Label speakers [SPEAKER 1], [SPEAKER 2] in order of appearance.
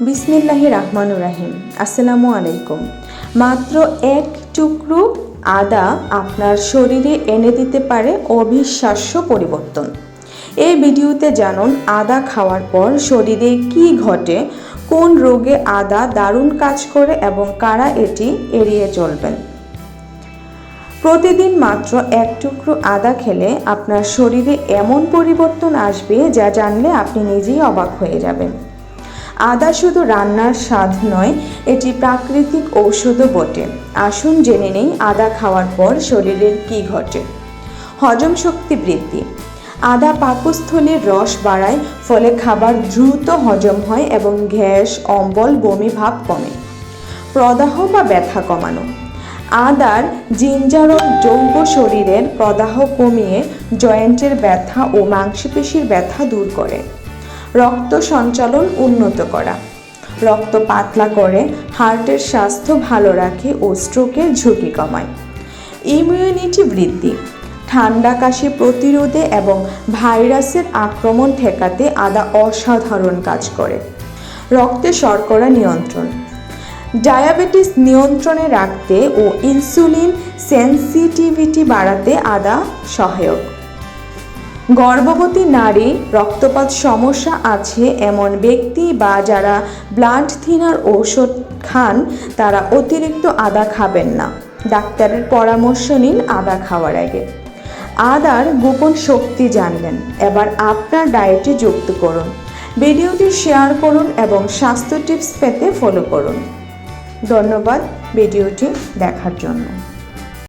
[SPEAKER 1] বিসমিল্লাহি রহমানুর রাহিম। আসসালামু আলাইকুম। মাত্র এক টুকরো আদা আপনার শরীরে এনে দিতে পারে অবিশ্বাস্য পরিবর্তন। এই ভিডিওতে জানুন আদা খাওয়ার পর শরীরে কি ঘটে, কোন রোগে আদা দারুণ কাজ করে এবং কারা এটি এড়িয়ে চলবেন। প্রতিদিন মাত্র এক টুকরো আদা খেলে আপনার শরীরে এমন পরিবর্তন আসবে যা জানলে আপনি নিজেই অবাক হয়ে যাবেন। আদা শুধু রান্নার স্বাদ নয়, এটি প্রাকৃতিক ঔষধও বটে। আসুন জেনে নেই আদা খাওয়ার পর শরীরের কি ঘটে। হজম শক্তি বৃদ্ধি। আদা পাকস্থলীর রস বাড়ায়, ফলে খাবার দ্রুত হজম হয় এবং গ্যাস, অম্বল, বমি ভাব কমে। প্রদাহ বা ব্যথা কমানো। আদার জিঞ্জারক যৌগ শরীরের প্রদাহ কমিয়ে জয়েন্টের ব্যথা ও মাংসপেশির ব্যথা দূর করে। রক্ত সঞ্চালন উন্নত করা। রক্ত পাতলা করে হার্টের স্বাস্থ্য ভালো রাখে ও স্ট্রোকের ঝুঁকি কমায়। ইমিউনিটি বৃদ্ধি। ঠান্ডা কাশি প্রতিরোধে এবং ভাইরাসের আক্রমণ ঠেকাতে আদা অসাধারণ কাজ করে। রক্তে শর্করা নিয়ন্ত্রণ। ডায়াবেটিস নিয়ন্ত্রণে রাখতে ও ইনসুলিন সেন্সিটিভিটি বাড়াতে আদা সহায়ক। গর্ভবতী নারী, রক্তপাত সমস্যা আছে এমন ব্যক্তি বা যারা ব্লাড থিনার ঔষধ খান, তারা অতিরিক্ত আদা খাবেন না। ডাক্তারের পরামর্শ নিন আদা খাওয়ার আগে। আদার গোপন শক্তি জানলেন এবার আপনার ডায়েটে যুক্ত করুন। ভিডিওটি শেয়ার করুন এবং স্বাস্থ্য টিপস পেতে ফলো করুন। ধন্যবাদ ভিডিওটি দেখার জন্য।